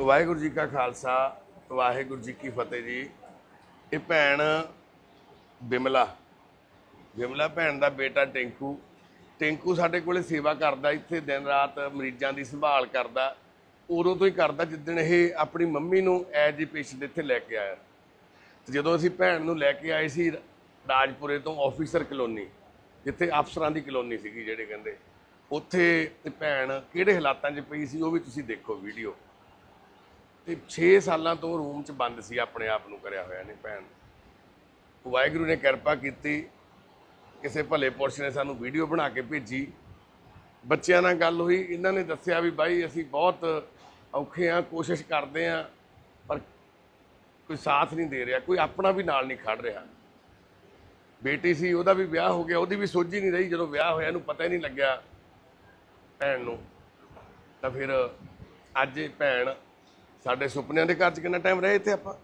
ਵਾਹਿਗੁਰੂ ਜੀ ਕਾ ਖਾਲਸਾ, ਵਾਹਿਗੁਰੂ ਜੀ ਕੀ ਫਤਿਹ ਜੀ। ਇਹ ਭੈਣ ਬਿਮਲਾ ਬਿਮਲਾ ਭੈਣ ਦਾ ਬੇਟਾ ਟੈਂਕੂ। ਟੈਂਕੂ ਸਾਡੇ ਕੋਲੇ ਸੇਵਾ ਕਰਦਾ, ਇੱਥੇ ਦਿਨ ਰਾਤ ਮਰੀਜ਼ਾਂ ਦੀ ਸੰਭਾਲ ਕਰਦਾ। ਉਦੋਂ ਤੋਂ ਹੀ ਕਰਦਾ ਜਿੱਦਣ ਇਹ ਆਪਣੀ ਮੰਮੀ ਨੂੰ ਐਜ ਏ ਪੇਸ਼ੈਂਟ ਇੱਥੇ ਲੈ ਕੇ ਆਇਆ। ਤੇ ਜਦੋਂ ਅਸੀਂ ਭੈਣ ਨੂੰ ਲੈ ਕੇ ਆਏ ਸੀ, ਰਾਜਪੁਰੇ ਤੋਂ ਆਫੀਸਰ ਕਲੋਨੀ, ਜਿੱਥੇ ਅਫਸਰਾਂ ਦੀ ਕਲੋਨੀ ਸੀਗੀ, ਜਿਹੜੇ ਕਹਿੰਦੇ। ਉੱਥੇ ਭੈਣ ਕਿਹੜੇ ਹਾਲਾਤਾਂ 'ਚ ਪਈ ਸੀ, ਉਹ ਵੀ ਤੁਸੀਂ ਦੇਖੋ ਵੀਡੀਓ ਤੇ 6 ਸਾਲਾਂ ਤੋਂ ਰੂਮ 'ਚ ਬੰਦ ਸੀ ਆਪਣੇ ਆਪ ਨੂੰ ਕਰਿਆ ਹੋਇਆ ਨੇ ਭੈਣ। ਵਾਹਿਗੁਰੂ ਨੇ ਕਿਰਪਾ ਕੀਤੀ, ਕਿਸੇ ਭਲੇ ਪੁਰਸ਼ ਨੇ ਸਾਨੂੰ ਵੀਡੀਓ ਬਣਾ ਕੇ ਭੇਜੀ। ਬੱਚਿਆਂ ਨਾਲ ਗੱਲ ਹੋਈ, ਇਹਨਾਂ ਨੇ ਦੱਸਿਆ ਵੀ ਬਾਈ ਅਸੀਂ ਬਹੁਤ ਔਖੇ ਆ ਕੋਸ਼ਿਸ਼ ਕਰਦੇ ਆ ਪਰ ਕੋਈ ਸਾਥ ਨਹੀਂ ਦੇ ਰਿਹਾ, ਕੋਈ ਆਪਣਾ ਵੀ ਨਾਲ ਨਹੀਂ ਖੜ ਰਿਹਾ। ਬੇਟੀ ਸੀ, ਉਹਦਾ ਵੀ ਵਿਆਹ ਹੋ ਗਿਆ, ਉਹਦੀ ਵੀ ਸੋਝੀ ਨਹੀਂ ਰਹੀ, ਜਦੋਂ ਵਿਆਹ ਹੋਇਆ ਇਹਨੂੰ ਪਤਾ ਹੀ ਨਹੀਂ ਲੱਗਿਆ ਭੈਣ ਨੂੰ। ਤਾਂ ਫਿਰ ਅੱਜ ਭੈਣ ਸਾਡੇ ਸੁਪਨਿਆਂ ਦੇ ਘਰ 'ਚ ਕਿੰਨਾ ਟਾਈਮ ਰਹੇ ਇੱਥੇ ਆਪਾਂ?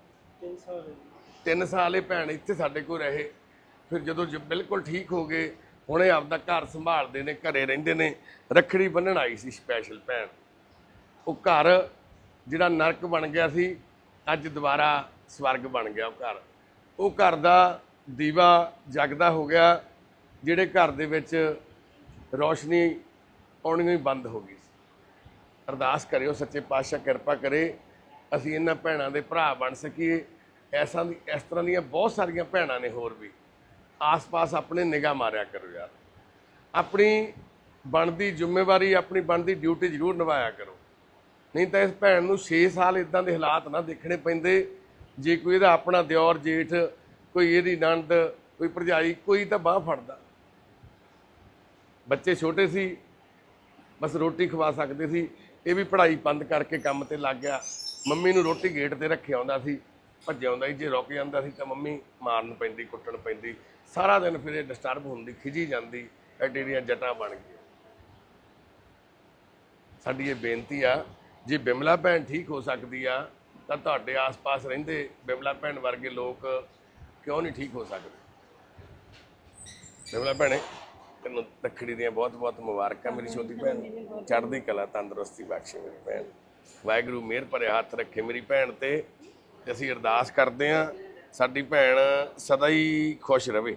3 ਸਾਲ ਇਹ ਭੈਣ ਇੱਥੇ ਸਾਡੇ ਕੋਲ ਰਹੇ। ਫਿਰ ਜਦੋਂ ਜ- ਬਿਲਕੁਲ ਠੀਕ ਹੋ ਗਏ ਹੁਣ ਇਹ ਆਪਦਾ ਘਰ ਸੰਭਾਲਦੇ ਨੇ ਘਰੇ ਰਹਿੰਦੇ ਨੇ ਰੱਖੜੀ ਬੰਨਣ ਆਈ ਸੀ ਸਪੈਸ਼ਲ ਭੈਣ। ਉਹ ਘਰ ਜਿਹੜਾ ਨਰਕ ਬਣ ਗਿਆ ਸੀ ਅੱਜ ਦੁਬਾਰਾ ਸਵਰਗ ਬਣ ਗਿਆ ਉਹ ਘਰ। ਉਹ ਘਰ ਦਾ ਦੀਵਾ ਜਗਦਾ ਹੋ ਗਿਆ ਜਿਹੜੇ ਘਰ ਦੇ ਵਿੱਚ ਰੋਸ਼ਨੀ ਆਉਣੀ ਬੰਦ ਹੋ ਗਈ ਸੀ। ਅਰਦਾਸ ਕਰਿਓ ਸੱਚੇ ਪਾਤਸ਼ਾਹ ਕਿਰਪਾ ਕਰੇ। ਅਸੀਂ ਇਹਨਾਂ ਭੈਣਾਂ ਦੇ ਭਰਾ ਬਣ ਸਕੀਏ। ਐਸਾਂ ਦੀ ਇਸ ਤਰ੍ਹਾਂ ਦੀਆਂ ਬਹੁਤ ਸਾਰੀਆਂ ਭੈਣਾਂ ਨੇ ਹੋਰ ਵੀ। ਆਸ-ਪਾਸ ਆਪਣੇ ਨਿਗਾਹ ਮਾਰਿਆ ਕਰੋ ਯਾਰ। ਆਪਣੀ ਬਣਦੀ ਜ਼ਿੰਮੇਵਾਰੀ, ਆਪਣੀ ਬਣਦੀ ਡਿਊਟੀ ਜ਼ਰੂਰ ਨਿਭਾਇਆ ਕਰੋ। ਨਹੀਂ ਤਾਂ ਇਸ ਭੈਣ ਨੂੰ 6 ਸਾਲ ਇਦਾਂ ਦੇ ਹਾਲਾਤ ਨਾ ਦੇਖਣੇ ਪੈਂਦੇ। ਜੇ ਕੋਈ ਇਹਦਾ ਆਪਣਾ ਦਿਓਰ, ਜੇਠ, ਕੋਈ ਇਹਦੀ ਨੰਦ ਕੋਈ ਭਰਜਾਈ, ਕੋਈ ਤਾਂ ਬਾਹ ਫੜਦਾ। ਬੱਚੇ ਛੋਟੇ ਸੀ, ਬਸ ਰੋਟੀ ਖਵਾ ਸਕਦੇ ਸੀ। ਇਹ ਵੀ ਪੜ੍ਹਾਈ ਬੰਦ ਕਰਕੇ ਕੰਮ ਤੇ ਲੱਗ ਗਿਆ। ਮੰਮੀ ਨੂੰ ਰੋਟੀ ਗੇਟ ਤੇ ਰੱਖਿਆ ਆਉਂਦਾ ਸੀ, ਭੱਜਿਆ ਆਉਂਦਾ ਸੀ, ਜੇ ਰੁਕ ਜਾਂਦਾ ਸੀ ਤਾਂ ਮੰਮੀ ਮਾਰਨ ਪੈਂਦੀ, ਕੁੱਟਣ ਪੈਂਦੀ। ਸਾਰਾ ਦਿਨ ਫਿਰ ਇਹ ਡਿਸਟਰਬ ਹੁੰਦੀ ਖਿਜੀ ਜਾਂਦੀ ਐਡੀਆਂ ਜਟਾਂ ਬਣ ਗਈਆਂ। ਸਾਡੀ ਇਹ ਬੇਨਤੀ ਆ, ਜੇ ਬਿਮਲਾ ਭੈਣ ਠੀਕ ਹੋ ਸਕਦੀ ਆ, ਤਾਂ ਤੁਹਾਡੇ ਆਸ-ਪਾਸ ਰਹਿੰਦੇ ਬਿਮਲਾ ਭੈਣ ਵਰਗੇ ਲੋਕ ਕਿਉਂ ਨਹੀਂ ਠੀਕ ਹੋ ਸਕਦੇ? ਬਿਮਲਾ ਭੈਣੇ, ਤੈਨੂੰ ਰੱਖੜੀ ਦੀਆਂ ਬਹੁਤ-ਬਹੁਤ ਮੁਬਾਰਕਾਂ, ਮੇਰੀ ਛੋਟੀ ਭੈਣ। ਚੜ੍ਹਦੀ ਕਲਾ ਤੰਦਰੁਸਤੀ ਬਖਸ਼ੇ ਮੇਰੀ ਭੈਣ। ਵਾਹਿਗੁਰੂ ਮਿਹਰ ਭਰੇ ਹੱਥ ਰੱਖੇ ਮੇਰੀ ਭੈਣ ਤੇ ਤੇ ਅਸੀਂ ਅਰਦਾਸ ਕਰਦੇ ਆਂ ਸਾਡੀ ਭੈਣ ਸਦਾ ਹੀ ਖੁਸ਼ ਰਵੇ।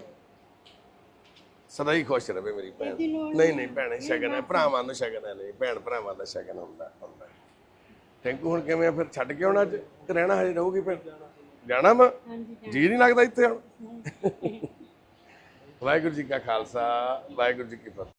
ਸਦਾ ਹੀ ਖੁਸ਼ ਰਵੇ ਮੇਰੀ ਭੈਣ। ਨਹੀਂ ਨਹੀਂ ਭੈਣੇ ਸ਼ਗਨ ਹੈ ਭਰਾਵਾਂ ਦਾ ਸ਼ਗਨ ਹੈ ਨਹੀਂ ਭੈਣ ਭਰਾਵਾਂ ਦਾ ਸ਼ਗਨ ਹੁੰਦਾ ਹੁੰਦਾ ਥੈਂਕ ਹੁਣ ਕਿਵੇਂ ਆ ਫਿਰ? ਛੱਡ ਕੇ ਆਉਣਾ ਅੱਜ? ਤੇ ਰਹਿਣਾ ਹਜੇ ਰਹੂਗੀ ਭੈਣ ਜਾਣਾ ਵਾ? ਜੀ ਨਹੀਂ ਲੱਗਦਾ ਇੱਥੇ ਹੁਣ ਵਾਹਿਗੁਰੂ ਜੀ ਕਾ ਖਾਲਸਾ ਵਾਹਿਗੁਰੂ ਜੀ ਕੀ ਫਤਿਹ।